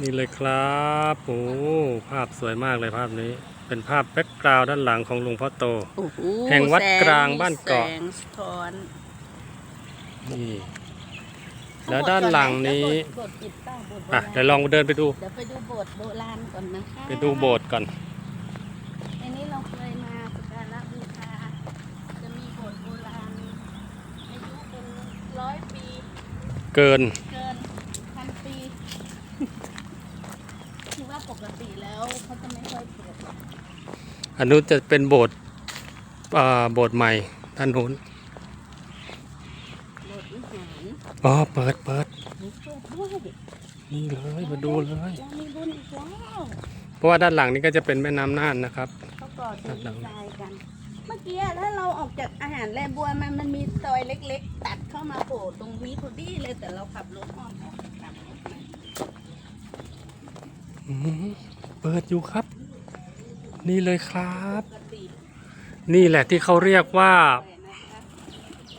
นี่เลยครับโอ้ภาพสวยมากเลยภาพนี้ เป็นภาพแบ็กกราวด์ด้านหลังของหลวงพ่อโต โอ้โหแห่งวัดสกลางบ้านเกาะแสงสะท้อนนี่ แล้วด้านหลังนี้โบสถ์จิตเต้าโบสถ์โบอะราณเดี๋ยวลองเดินไปดู เดี๋ยวไปดูโบสถ์โบราณก่อนนะคะไปดูโบสถ์ก่อน อันนี้เราเคยมาสักการะบูชาจะมีโบสถ์โบราณอายุเป็นร้อยปี เกินเกินพันปี คือว่าปกติแล้วเขาจะไม่ค่อยเปิดหรอก อันนู้นจะเป็นโบสถ์อ่าโบสถ์ใหม่ด้านนู้นโบสถ์วิหารอ๋อเปิดเปิดมีเปิดด้วยนี่เลยมาดูเลยเรามีบุญอีกแล้วเพราะว่าด้านหลังนี้ก็จะเป็นแม่น้ำน่านนะครับเขาก่อดีไซน์กัน เมื่อกี้ถ้าเราออกจากอาหารแลบัวมันมันมีซอยเล็ก ๆ ตัดเข้ามาโผล่ตรงนี้พอดีเลยแต่เราขับรถอ้อมออกกลับรถมาอืมเปิดอยู่ครับ นี่เลยครับ นี่แหละที่เขาเรียกว่า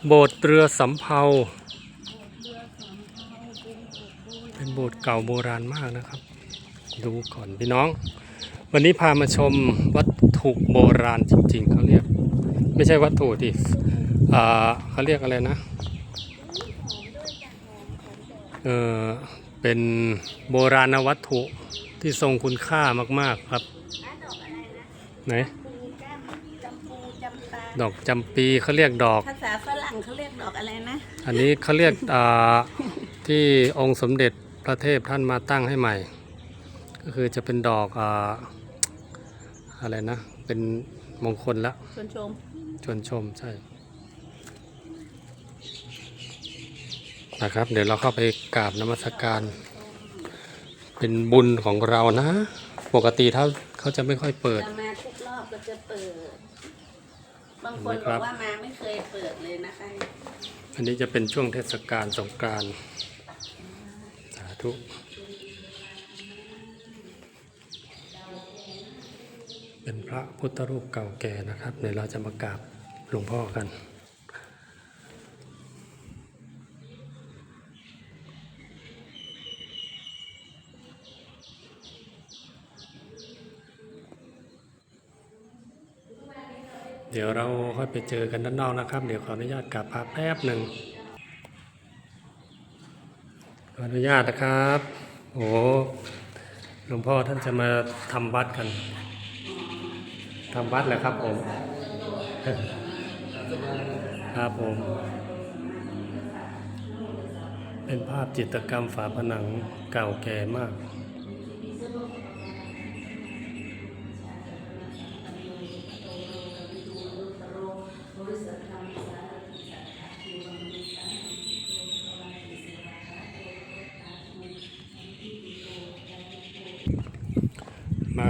โบสถ์เรือสำเภาเรือเป็นโบสถ์เก่าโบราณมากนะครับ ดูก่อนพี่น้อง วันนี้พามาชมวัตถุโบราณจริงๆเขาเรียก ไม่ใช่วัตถุที่เขาเรียกอะไรนะเออเป็นโบราณวัตถุที่ทรงคุณค่ามาก ๆ ครับ ไหนปูก้ามจำปูจำปาดอกจำปีเขาเรียกดอก ภาษาฝรั่งเขาเรียกดอกอะไรนะ อันนี้เขาเรียกอ่าที่องค์สมเด็จพระเทพท่านมาตั้งให้ใหม่ ก็คือจะเป็นดอกอ่าอะไรนะ เป็นมงคลละชวนชม ชวนชมใช่นะครับ เดี๋ยวเราเข้าไปกราบนมัสการ เป็นบุญของเรานะ ปกติถ้าเขาจะไม่ค่อยเปิดจะมาทุกรอบก็จะเปิด บางคนนะคบรัอบกว่ามาไม่เคยเปิดเลยนะคะอันนี้จะเป็นช่วงเทศกาลสงกรารสาธุเป็นพระพุทธรูปเก่าแก่นะครับเดี๋ยวเราจะมากราบหลวงพ่อกัน เดี๋ยวเราค่อยไปเจอกันด้านนอกนะครับ เดี๋ยวขออนุญาตกราบพระแป๊บหนึ่งขออนุญาตนะครับโอ้หลวงพ่อท่านจะมาทำวัดกันทำวัดเหรอครับผม ครับผม เป็นภาพจิตรกรรมฝาผนังเก่าแก่มาก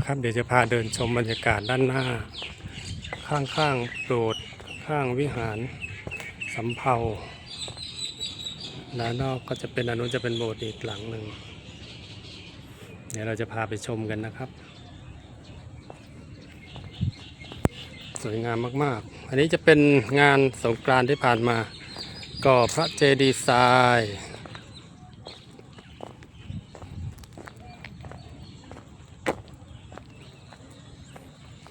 ครับ เดี๋ยวจะพาเดินชมบรรยากาศด้านหน้า ข้างๆโบสถ์ข้างวิหารสำเภาด้านนอกก็จะเป็นอนุจะเป็นโบสถ์อีกหลังหนึ่ง เดี๋ยวเราจะพาไปชมกันนะครับ สวยงามมากๆ อันนี้จะเป็นงานสงกรานที่ผ่านมาก่อพระเจดีย์ทราย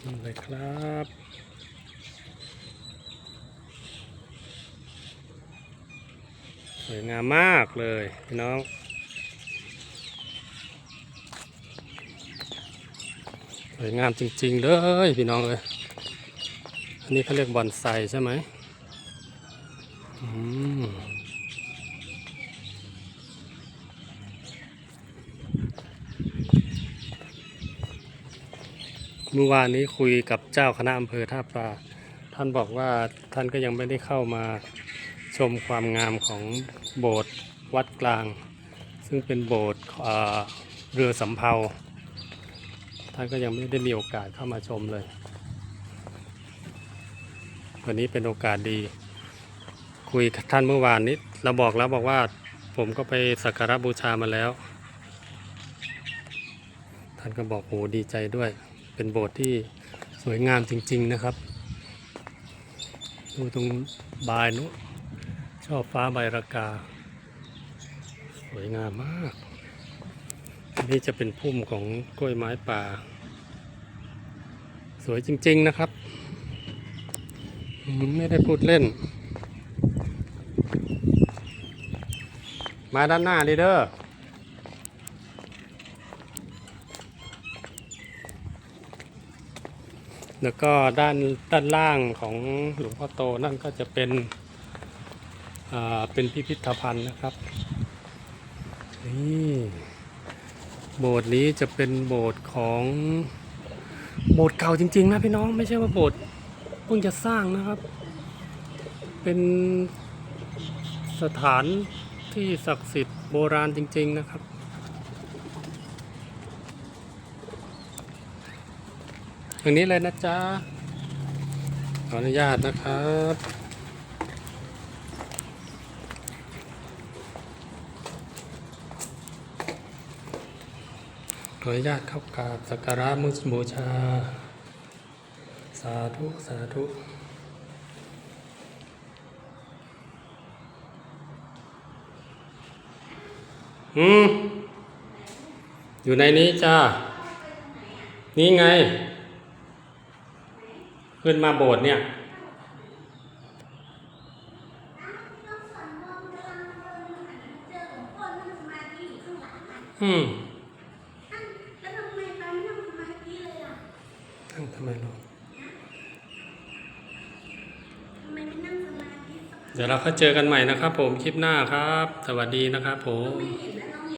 นี่เลยครับสวยงามมากเลยพี่น้องสวยงามจริง ๆ เลยพี่น้องเลยอันนี้เขาเรียกบอนไซใช่ไหมอืม เมื่อวานนี้คุยกับเจ้าคณะอำเภอท่าปลา ท่านบอกว่าท่านก็ยังไม่ได้เข้ามาชมความงามของโบสถ์วัดกลาง ซึ่งเป็นโบสถ์เรือสำเภา ท่านก็ยังไม่ได้มีโอกาสเข้ามาชมเลย วันนี้เป็นโอกาสดี คุยกับท่านเมื่อวานนี้เราบอกแล้วบอกว่าผมก็ไปสักการะบูชามาแล้ว ท่านก็บอกโหดีใจด้วย เป็นโบสถ์ที่สวยงามจริง ๆนะครับ ดูตรงบายนุชอบฟ้าใบรากา สวยงามมาก อันนี้จะเป็นพุ่มของกล้วยไม้ป่า สวยจริง ๆนะครับมไม่ได้พูดเล่น มาด้านหน้าดีเด้อ แล้วก็ด้านด้านล่างของหลวงพ่อโตนั่นก็จะเป็นเป็นพิพิธภัณฑ์นะครับนี่โบสถ์นี้จะเป็นโบสถ์ของโบสถ์เก่าจริงๆนะพี่น้องไม่ใช่ว่าโบสถ์เพิ่งจะสร้างนะครับ เป็นสถานที่ศักดิ์สิทธิ์โบราณจริง ๆนะครับ ทางนี้เลยนะจ๊ะ ขออนุญาตนะครับขออนุญาตเข้ากราบสักการะมุสบูชา สาธุ สาธุอืมอยู่ในนี้จ้า นี่ไง ขึ้นมาโบสถ์เนี่ย อืมแล้วทำไมตอนนั่งสมาธิเลยล่ะนั่งทำไมลูกทำไมไม่นั่งสมาธิสักเดี๋ยวเราก็เจอกันใหม่นะครับผมคลิปหน้าครับ สวัสดีนะครับผมไม่เห็น